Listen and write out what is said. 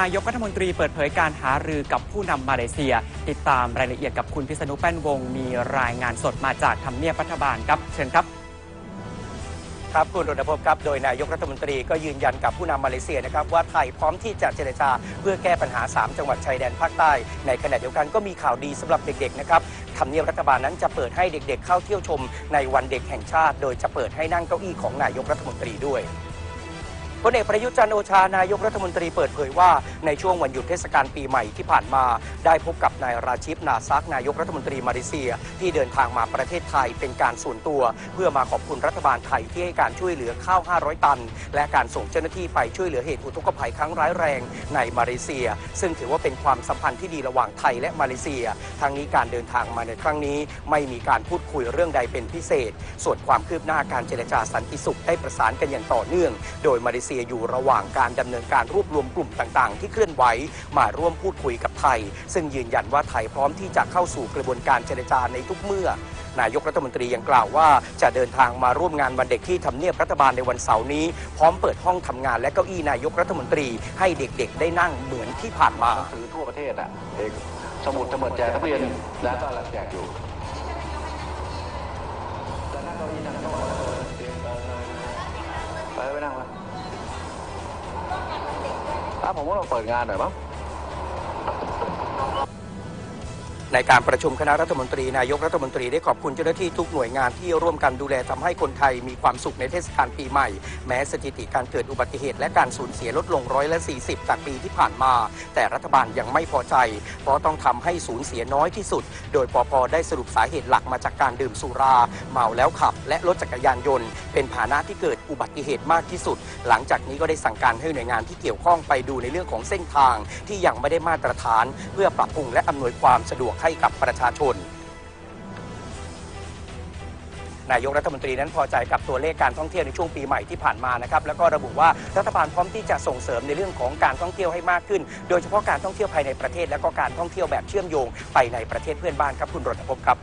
นายกรัฐมนตรีเปิดเผยการหารือกับผู้นำมาเลเซีย ติดตามรายละเอียดกับคุณพิษณุแป้นวง มีรายงานสดมาจากทำเนียบรัฐบาลครับ เชิญครับ ครับคุณรณพงศ์ครับ โดยนายกรัฐมนตรีก็ยืนยันกับผู้นำมาเลเซียนะครับว่าไทยพร้อมที่จะเจรจาเพื่อแก้ปัญหา 3 จังหวัดชายแดนภาคใต้ ในขณะเดียวกันก็มีข่าวดีสำหรับเด็กๆนะครับทำเนียบรัฐบาลนั้นจะเปิดให้เด็กๆ เข้าเที่ยวชม ในวันเด็กแห่งชาติ โดยจะเปิดให้นั่งเก้าอี้ของนายกรัฐมนตรีด้วย พลเอกประยุทธ์จันโอชานายกรัฐมนตรีเปิดเผยว่าในช่วงวันหยุดเทศกาลปีใหม่ที่ผ่านมา ได้พบกับนายราชิปนาซักนายกรัฐมนตรีมาเลเซีย ที่เดินทางมาประเทศไทยเป็นการส่วนตัว เพื่อมาขอบคุณรัฐบาลไทยที่ให้การช่วยเหลือข้าว 500 ตัน และการส่งเจ้าหน้าที่ไปช่วยเหลือเหตุอุทกภัยครั้งร้ายแรงในมาเลเซีย ซึ่งถือว่าเป็นความสัมพันธ์ที่ดีระหว่างไทยและมาเลเซียทางนี้การเดินทางมาในครั้งนี้ ไม่มีการพูดคุยเรื่องใดเป็นพิเศษ ส่วนความคืบหน้าการเจรจาสันติสุขได้ประสานกันอย่างต่อเนื่อง โดยมาเลเซียอยู่ระหว่างการดำเนินการรวบรวมกลุ่มต่างๆ ที่เคลื่อนไหวมาร่วมพูดคุยกับไทย ซึ่งยืนยันว่าไทยพร้อมที่จะเข้าสู่กระบวนการเจรจาในทุกเมื่อนายกรัฐมนตรียังกล่าวว่าจะเดินทางมาร่วมงานวันเด็กที่ทำเนียบรัฐบาลในวันเสาร์นี้ พร้อมเปิดห้องทำงานและเก้าอี้นายกรัฐมนตรีให้เด็กๆ ได้นั่งเหมือนที่ผ่านมาหนังสือทั่วประเทศอะเอกสมุดสมุดแจกนักเรียนแล้วก็รับแจกอยู่แต่นั่งเก้าอี้นั่งโต๊ะ อะผมว่าเราเปิดงานหน่อยมั้ง ในการประชุมคณะรัฐมนตรีนายกรัฐมนตรีได้ขอบคุณเจ้าหน้าที่ทุกหน่วยงานที่ร่วมกันดูแลทำให้คนไทยมีความสุขในเทศกาลปีใหม่ แม้สถิติการเกิดอุบัติเหตุและการสูญเสียลดลงร้อยละ 40 จากปีที่ผ่านมา แต่รัฐบาลยังไม่พอใจ เพราะต้องทำให้สูญเสียน้อยที่สุด โดยปปได้สรุปสาเหตุหลักมาจากการดื่มสุรา เมาแล้วขับ และรถจักรยานยนต์ เป็นผาหนะที่เกิดอุบัติเหตุมากที่สุด หลังจากนี้ก็ได้สั่งการให้หน่วยงานที่เกี่ยวข้องไปดูในเรื่องของเส้นทาง ที่ยังไม่ได้มาตรฐาน เพื่อปรับปรุงและอำนวยความสะดวกให้กับประชาชน นายกรัฐมนตรีนั้นพอใจกับตัวเลขการท่องเที่ยวในช่วงปีใหม่ที่ผ่านมานะครับแล้วก็ระบุว่ารัฐบาลพร้อมที่จะส่งเสริมในเรื่องของการท่องเที่ยวให้มากขึ้น โดยเฉพาะการท่องเที่ยวภายในประเทศ และก็การท่องเที่ยวแบบเชื่อมโยงไปในประเทศเพื่อนบ้านครับคุณรณพงศ์ครับ